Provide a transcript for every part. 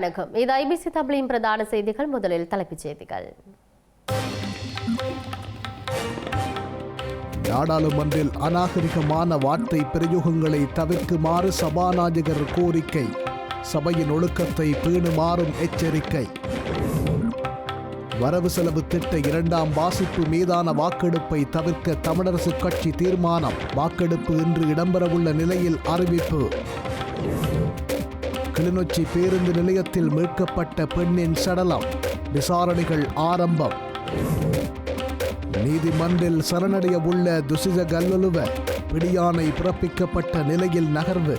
வணக்கம். இது ஐபிசி தமிழின் பிரதான செய்திகள். முதலில் தலைப்புச் செய்திகள். நாடாளுமன்றில் அநாகரிகமான வார்த்தை பிரயோகங்களை தவிர்க்குமாறு சபாநாயகர் கோரிக்கை. சபையின் ஒழுக்கத்தை பேணுமாறும் எச்சரிக்கை. வரவு செலவு திட்ட இரண்டாம் வாசிப்பு மீதான வாக்கெடுப்பை தவிர்க்க தமிழரசு கட்சி தீர்மானம். வாக்கெடுப்பு இன்று இடம்பெறவுள்ள நிலையில் அறிவிப்பு. கிளிநொச்சி பேருந்து நிலையத்தில் மீட்கப்பட்ட பெண்ணின் சடலம். விசாரணைகள் ஆரம்பம். நீதிமன்றில் சரணடைய உள்ள துசித கல்லலுவ பிடியானை பிறப்பிக்கப்பட்ட நிலையில் நகர்வு.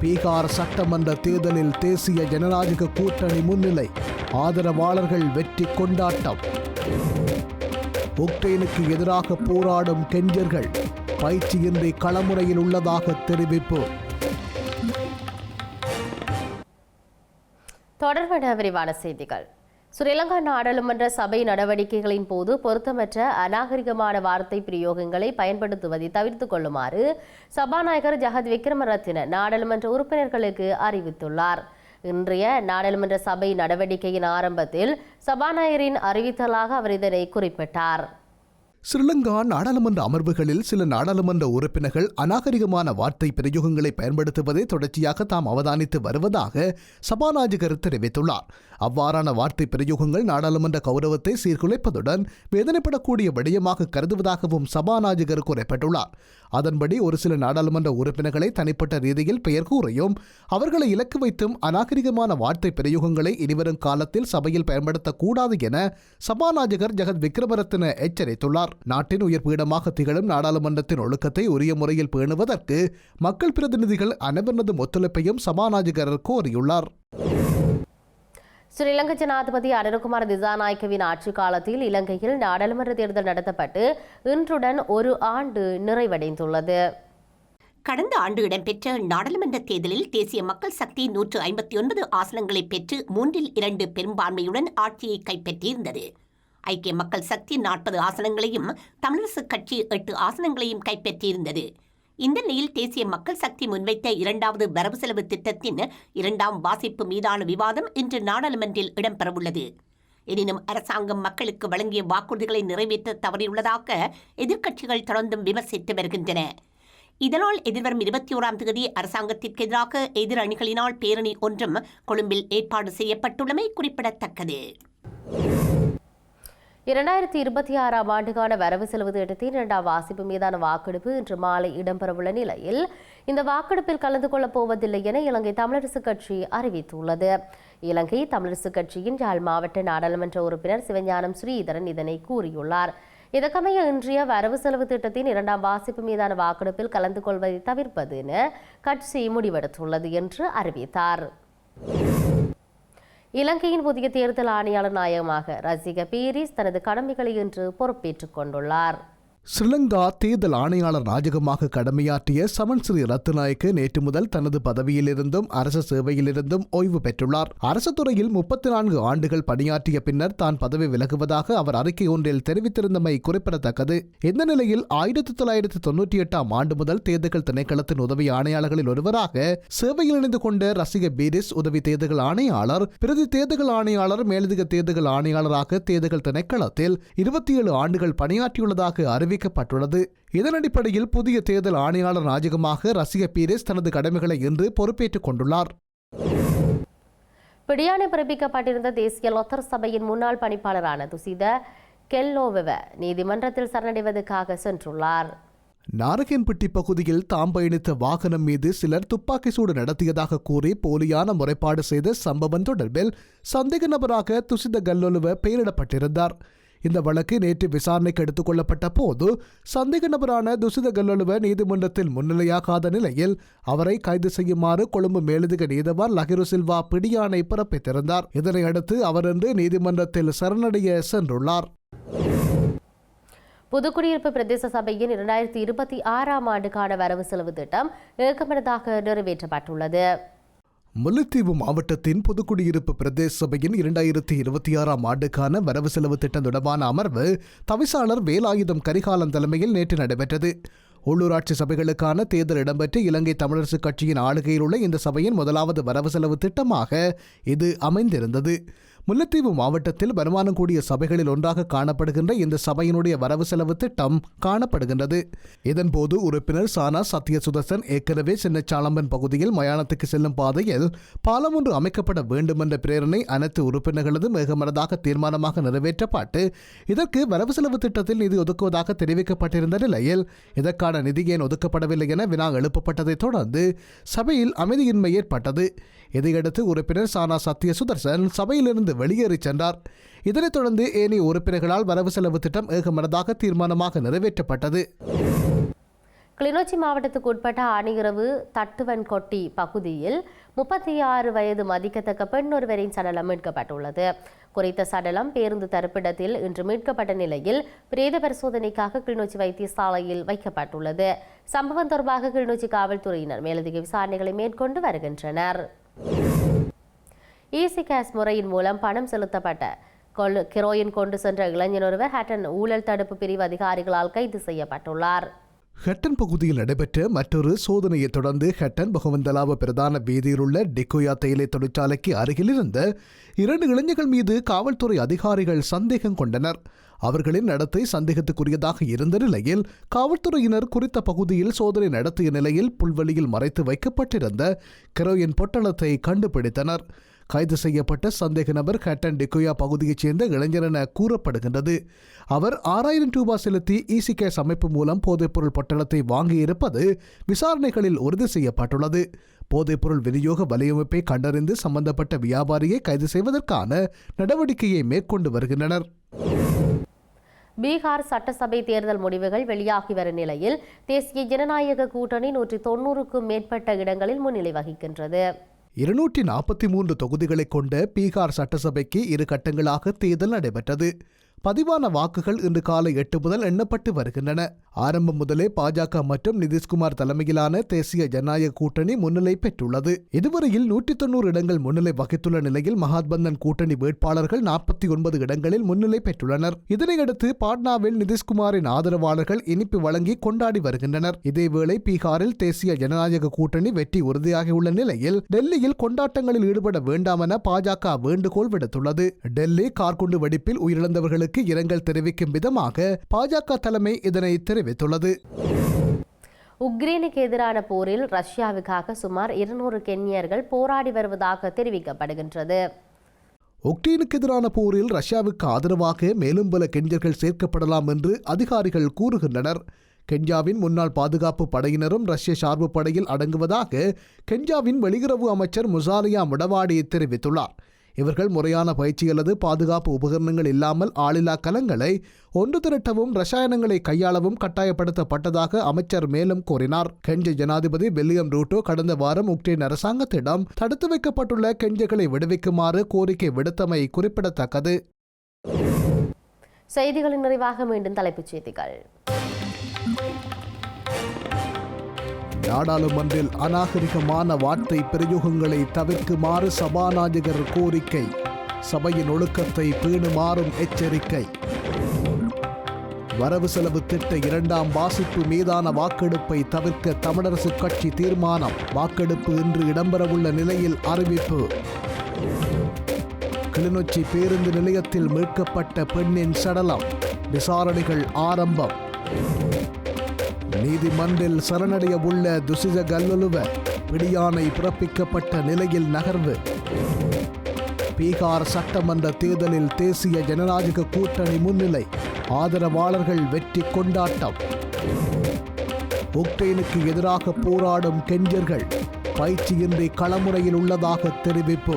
பீகார் சட்டமன்ற தேர்தலில் தேசிய ஜனநாயக கூட்டணி முன்னிலை. ஆதரவாளர்கள் வெற்றி கொண்டாட்டம். உக்ரைனுக்கு எதிராக போராடும் கெஞ்சர்கள் பயிற்சியின்றி களமுறையில் உள்ளதாக தெரிவிப்பு. தொடர்பான விரிவான செய்திகள். ஸ்ரீலங்கா நாடாளுமன்ற சபை நடவடிக்கைகளின் போது பொருத்தமற்ற அநாகரிகமான வார்த்தை பிரயோகங்களை பயன்படுத்துவதை தவிர்த்துக் கொள்ளுமாறு சபாநாயகர் ஜகத் விக்ரமரத்தின நாடாளுமன்ற உறுப்பினர்களுக்கு அறிவித்துள்ளார். இன்றைய நாடாளுமன்ற சபை நடவடிக்கையின் ஆரம்பத்தில் சபாநாயகரின் அறிவித்தலாக அவர் இதனை குறிப்பிட்டார். ஸ்ரீலங்கா நாடாளுமன்ற அமர்வுகளில் சில நாடாளுமன்ற உறுப்பினர்கள் அநாகரிகமான வார்த்தை பிரயோகங்களை பயன்படுத்துவதை தொடர்ச்சியாக தாம் அவதானித்து வருவதாக சபாநாயகர் தெரிவித்துள்ளார். அவ்வாறான வார்த்தை பிரயோகங்கள் நாடாளுமன்ற கௌரவத்தை சீர்குலைப்பதுடன் வேதனைப்படக்கூடிய விடயமாக கருதுவதாகவும் சபாநாயகர் குறிப்பிட்டுள்ளார். அதன்படி ஒரு சில நாடாளுமன்ற உறுப்பினர்களை தனிப்பட்ட ரீதியில் பெயர் கூறியும் அவர்களை இலக்கு வைத்தும் அநாகரிகமான வார்த்தை பிரயோகங்களை இனிவரும் காலத்தில் சபையில் பயன்படுத்தக்கூடாது என சபாநாயகர் ஜெகத் விக்ரமரத்ன எச்சரித்துள்ளார். நாட்டின் உயர் பீடமாக திகழும் நாடாளுமன்றத்தின் ஒழுக்கத்தை உரிய முறையில் பேணுவதற்கு மக்கள் பிரதிநிதிகள் அனைவரதும் ஒத்துழைப்பையும் சபாநாயகர் கோரியுள்ளார். ஸ்ரீலங்கா ஜனாதிபதி அனுரகுமார் திசாநாயக்கவின் ஆட்சி காலத்தில் இலங்கையில் நாடாளுமன்ற தேர்தல் நடத்தப்பட்டு இன்றுடன் ஒரு ஆண்டு நிறைவடைந்துள்ளது. கடந்த ஆண்டு இடம்பெற்ற நாடாளுமன்ற தேர்தலில் தேசிய மக்கள் சக்தி நூற்று ஐம்பத்தி ஒன்பது ஆசனங்களை பெற்று மூன்றில் இரண்டு பெரும்பான்மையுடன் ஆட்சியை கைப்பற்றியிருந்தது. ஐக்கிய மக்கள் சக்தி நாற்பது ஆசனங்களையும் தமிழரசுக் கட்சி எட்டு ஆசனங்களையும் கைப்பற்றியிருந்தது. இந்த நிலையில் தேசிய மக்கள் சக்தி முன்வைத்த இரண்டாவது வரவு செலவு திட்டத்தின் இரண்டாம் வாசிப்பு மீதான விவாதம் இன்று நாடாளுமன்றில் இடம்பெறவுள்ளது. எனினும் அரசாங்கம் மக்களுக்கு வழங்கிய வாக்குறுதிகளை நிறைவேற்ற தவறியுள்ளதாக எதிர்க்கட்சிகள் தொடர்ந்தும் விமர்சித்து வருகின்றன. இதனால் எதிர்வரும் இருபத்தி ஓராம் தேதி அரசாங்கத்திற்கு எதிராக எதிர் அணிகளினால் பேரணி ஒன்றும் கொழும்பில் ஏற்பாடு செய்யப்பட்டுள்ளமை குறிப்பிடத்தக்கது. இரண்டாயிரத்தி இருபத்தி ஆறாம் ஆண்டுக்கான வரவு செலவு திட்டத்தின் இரண்டாம் வாசிப்பு மீதான வாக்கெடுப்பு இன்று மாலை இடம்பெறவுள்ள நிலையில் இந்த வாக்கெடுப்பில் கலந்து கொள்ளப் போவதில்லை என இலங்கை தமிழரசு கட்சி அறிவித்துள்ளது. இலங்கை தமிழரசு கட்சியின் யாழ் மாவட்ட நாடாளுமன்ற உறுப்பினர் சிவஞானம் ஸ்ரீதரன் இதனை கூறியுள்ளார். இதற்கமைய இன்றைய வரவு செலவு திட்டத்தின் இரண்டாம் வாசிப்பு மீதான வாக்கெடுப்பில் கலந்து கொள்வதை தவிர்ப்பது என கட்சி முடிவெடுத்துள்ளது என்று அறிவித்தார். இலங்கையின் புதிய தேர்தல் ஆணையாளர் நாயகமாக ரசிக பீரிஸ் தனது கடமைகளை இன்று பொறுப்பேற்றுக் கொண்டுள்ளார். ஸ்ரீலங்கா தேர்தல் ஆணையாளர் ராஜகமாக கடமையாற்றிய சமன் ஸ்ரீ ரத்நாயக்கு நேற்று முதல் தனது பதவியிலிருந்தும் அரச சேவையிலிருந்தும் ஓய்வு பெற்றுள்ளார். அரசு துறையில் முப்பத்தி நான்கு ஆண்டுகள் பணியாற்றிய பின்னர் தான் பதவி விலகுவதாக அவர் அறிக்கை ஒன்றில் தெரிவித்திருந்தமை குறிப்பிடத்தக்கது. இந்த நிலையில் ஆயிரத்தி தொள்ளாயிரத்தி தொன்னூற்றி எட்டாம் ஆண்டு முதல் தேர்தல்கள் திணைக்களத்தின் உதவி ஆணையாளர்களில் ஒருவராக சேவையில் இணைந்து கொண்ட ரசிக பீரிஸ் உதவி தேர்தல் ஆணையாளர் பிரதி தேர்தல் ஆணையாளர் மேலதிக தேர்தல் ஆணையாளராக தேர்தல் திணைக்களத்தில் இருபத்தி ஏழு ஆண்டுகள் பணியாற்றியுள்ளதாக அறிவிக்கப்பட்டுள்ளது. இதன் அடிப்படையில் புதிய தேர்தல் ஆணையாளர் ராஜகமாக ரசிக பீரிஸ் தனது கடமைகளை இன்று பொறுப்பேற்றுக் கொண்டுள்ளார். பிடியாணை பிறப்பிக்கப்பட்டிருந்த தேசிய லொத்தர் சபையின் முன்னாள் பணிப்பாளரான துசித கெல்லோவெவ நீதிமன்றத்தில் சரணடைவதற்காக சென்றுள்ளார். நாரகன்பட்டி பகுதியில் தாம் பயணித்த வாகனம் மீது சிலர் துப்பாக்கி சூடு நடத்தியதாக கூறி போலியான முறைப்பாடு செய்த சம்பவம் தொடர்பில் சந்தேக நபராக துசித கல்லொலுவ பெயரிடப்பட்டிருந்தார். இந்த வழக்கு நேற்று விசாரணைக்கு எடுத்துக் கொள்ளப்பட்ட போது சந்தேக நபரான துசித கல்லொழுவ நீதிமன்றத்தில் முன்னிலையாகாத நிலையில் அவரை கைது செய்யுமாறு கொழும்பு மேலதிக நீதவான் லஹிரு சில்வா பிடியாணை பிறப்பித்திருந்தார். இதனையடுத்து அவர் இன்று நீதிமன்றத்தில் சரணடைய சென்றுள்ளார். புதுக்குடியிருப்பு பிரதேச சபையின் இரண்டாயிரத்தி இருபத்தி ஆறாம் ஆண்டுக்கான வரவு செலவு திட்டம் ஏகமனதாக நிறைவேற்றப்பட்டுள்ளது. முல்லைத்தீவு மாவட்டத்தின் புதுக்குடியிருப்பு பிரதேச சபையின் இரண்டாயிரத்தி இருபத்தி ஆறாம் ஆண்டுக்கான வரவு செலவு திட்டம் தொடர்பான அமர்வு தவிசாளர் வேலாயுதம் கரிகாலன் தலைமையில் நேற்று நடைபெற்றது. உள்ளூராட்சி சபைகளுக்கான தேர்தல் இடம்பெற்று இலங்கை தமிழரசுக் கட்சியின் ஆளுகையில் உள்ள இந்த சபையின் முதலாவது வரவு செலவு திட்டமாக இது அமைந்திருந்தது. முல்லைத்தீவு மாவட்டத்தில் வருமானம் கூடிய சபைகளில் ஒன்றாக காணப்படுகின்ற இந்த சபையினுடைய வரவு செலவு திட்டம் காணப்படுகின்றது. இதன்போது உறுப்பினர் சானா சத்ய சுதர்சன் ஏற்கனவே சின்னச்சாளம்பன் பகுதியில் மயானத்துக்கு செல்லும் பாதையில் பாலம் ஒன்று அமைக்கப்பட வேண்டும் என்ற பிரேரணை அனைத்து உறுப்பினர்களது மிகமனதாக தீர்மானமாக நிறைவேற்றப்பட்டு இதற்கு வரவு செலவு திட்டத்தில் நிதி ஒதுக்குவதாக தெரிவிக்கப்பட்டிருந்த நிலையில் இதற்கான நிதி ஏன் ஒதுக்கப்படவில்லை என வினா எழுப்பப்பட்டதைத் தொடர்ந்து சபையில் அமைதியின்மை ஏற்பட்டது. இதையடுத்து உறுப்பினர் சானா சத்ய சுதர்சன் சபையிலிருந்து வெளியேறிச் சென்றார். இதனைத் தொடர்ந்து ஏனைய உறுப்பினர்களால் வரவு செலவு திட்டம் ஏகமனதாக தீர்மானமாக நிறைவேற்றப்பட்டது. கிளிநொச்சி மாவட்டத்துக்கு உட்பட்ட ஆணிரவு தட்டுவன்கொட்டி பகுதியில் முப்பத்தி ஆறு வயது மதிக்கத்தக்க பெண் ஒருவரின் சடலம் மீட்கப்பட்டுள்ளது. குறித்த சடலம் பேருந்து தரப்பிடத்தில் இன்று மீட்கப்பட்ட நிலையில் பிரேத பரிசோதனைக்காக கிளிநொச்சி வைத்தியசாலையில் வைக்கப்பட்டுள்ளது. சம்பவம் தொடர்பாக கிளிநொச்சி காவல்துறையினர் மேலதிக விசாரணைகளை மேற்கொண்டு வருகின்றனர். ஈசி கேஸ் முறையின் மூலம் பணம் செலுத்தப்பட்ட. கொள்ளு கிரோயின் கொண்டு சென்ற இளைஞர் ஒருவர் ஹட்டன் ஊழல் தடுப்பு பிரிவு அதிகாரிகளால் கைது செய்யப்பட்டுள்ளார். ஹட்டன் பகுதியில் நடைபெற்ற மற்றொரு சோதனையை தொடர்ந்து ஹட்டன் பகவந்தலாவ பிரதான வீதியில் உள்ள டிக்கோயா தேயிலை தொழிற்சாலைக்கு அருகிலிருந்த இரண்டு இளைஞர்கள் மீது காவல்துறை அதிகாரிகள் சந்தேகம் கொண்டனர். அவர்களின் நடத்தை சந்தேகத்துக்குரியதாக இருந்த நிலையில் காவல்துறையினர் குறித்த பகுதியில் சோதனை நடத்திய நிலையில் புல்வெளியில் மறைத்து வைக்கப்பட்டிருந்த கெரோயின் பொட்டலத்தை கண்டுபிடித்தனர். கைது செய்யப்பட்ட சந்தேக நபர் ஹட்டன் டிக்கோயா பகுதியைச் சேர்ந்த இளைஞர் என கூறப்படுகின்றது. அவர் ஆறாயிரம் ரூபாய் செலுத்தி இசிகேஸ் அமைப்பு மூலம் போதைப்பொருள் பட்டணத்தை வாங்கியிருப்பது விசாரணைகளில் உறுதி செய்யப்பட்டுள்ளது. போதைப்பொருள் விநியோக வலையமைப்பை கண்டறிந்து சம்பந்தப்பட்ட வியாபாரியை கைது செய்வதற்கான நடவடிக்கையை மேற்கொண்டு வருகின்றனர். பீகார் சட்டசபை தேர்தல் முடிவுகள் வெளியாகி வரும் நிலையில் தேசிய ஜனநாயக கூட்டணி நூற்றி தொன்னூறுக்கும் மேற்பட்ட இடங்களில் முன்னிலை வகிக்கின்றது. இருநூற்றி நாற்பத்தி மூன்று தொகுதிகளை கொண்ட பீகார் சட்டசபைக்கு இரு கட்டங்களாக தேர்தல் நடைபெற்றது. பதிவான வாக்குகள் இன்று காலை எட்டு முதல் எண்ணப்பட்டு வருகின்றன. ஆரம்பம் முதலே பாஜக மற்றும் நிதிஷ்குமார் தலைமையிலான தேசிய ஜனநாயக கூட்டணி முன்னிலை பெற்றுள்ளது. இதுவரையில் நூற்றி தொண்ணூறு இடங்கள் முன்னிலை வகித்துள்ள நிலையில் மகாத்பந்தன் கூட்டணி வேட்பாளர்கள் நாற்பத்தி ஒன்பது இடங்களில் முன்னிலை பெற்றுள்ளனர். இதனையடுத்து பாட்னாவில் நிதிஷ்குமாரின் ஆதரவாளர்கள் இனிப்பு வழங்கி கொண்டாடி வருகின்றனர். இதேவேளை பீகாரில் தேசிய ஜனநாயக கூட்டணி வெற்றி உறுதியாகியுள்ள நிலையில் டெல்லியில் கொண்டாட்டங்களில் ஈடுபட வேண்டாம் என பாஜக வேண்டுகோள் விடுத்துள்ளது. டெல்லி கார்குண்டு வெடிப்பில் உயிரிழந்தவர்களுக்கு இரங்கல் தெரிவிக்கும் விதமாக பாஜக தலைமை இதனை தெரிவித்துள்ளது. உக்ரைனுக்கு எதிரான போரில் ரஷ்யாவுக்காக சுமார் இருநூறு கென்யர்கள் போராடி வருவதாக தெரிவிக்கப்படுகின்றது. உக்ரைனுக்கு எதிரான போரில் ரஷ்யாவுக்கு ஆதரவாக மேலும் பல கெஞ்சர்கள் சேர்க்கப்படலாம் என்று அதிகாரிகள் கூறுகின்றனர். கென்யாவின் முன்னாள் பாதுகாப்பு படையினரும் ரஷ்ய சார்பு படையில் அடங்குவதாக கென்யாவின் வெளியுறவு அமைச்சர் முசாலியா முடவாடி தெரிவித்துள்ளார். இவர்கள் முறையான பயிற்சி அல்லது பாதுகாப்பு உபகரணங்கள் இல்லாமல் ஆளில்லா கலங்களை ஒன்று திரட்டவும் ரசாயனங்களை கையாளவும் கட்டாயப்படுத்தப்பட்டதாக அமைச்சர் மேலும் கூறினார். கெஞ்ச ஜனாதிபதி வில்லியம் ரூட்டோ கடந்த வாரம் உக்ரைன் அரசாங்கத்திடம் தடுத்து வைக்கப்பட்டுள்ள கெஞ்சகளை விடுவிக்குமாறு கோரிக்கை விடுத்தமை குறிப்பிடத்தக்கது. செய்திகளின் நிறைவாக மீண்டும் தலைப்புச் செய்திகள். நாடாளுமன்றில் அநாகரிகமான வார்த்தை பிரயோகங்களை தவிர்க்குமாறு சபாநாயகர் கோரிக்கை. சபையின் ஒழுக்கத்தை பேணுமாறும் எச்சரிக்கை. வரவு செலவு திட்ட இரண்டாம் வாசிப்பு மீதான வாக்கெடுப்பை தவிர்க்க தமிழரசு கட்சி தீர்மானம். வாக்கெடுப்பு இன்று இடம்பெறவுள்ள நிலையில் அறிவிப்பு. கிளிநொச்சி பேருந்து நிலையத்தில் மீட்கப்பட்ட பெண்ணின் சடலம். விசாரணைகள் ஆரம்பம். நீதிமன்றில் சரணடைய உள்ள துசித கல்லுலுவ பிடியானை பிறப்பிக்கப்பட்ட நிலையில் நகர்வு. பீகார் சட்டமன்ற தேர்தலில் தேசிய ஜனநாயக கூட்டணி முன்னிலை ஆதரவாளர்கள் வெற்றி கொண்டாட்டம். உக்ரைனுக்கு எதிராக போராடும் கெஞ்சர்கள் பயிற்சியின்றி களமுறையில் உள்ளதாக தெரிவிப்பு.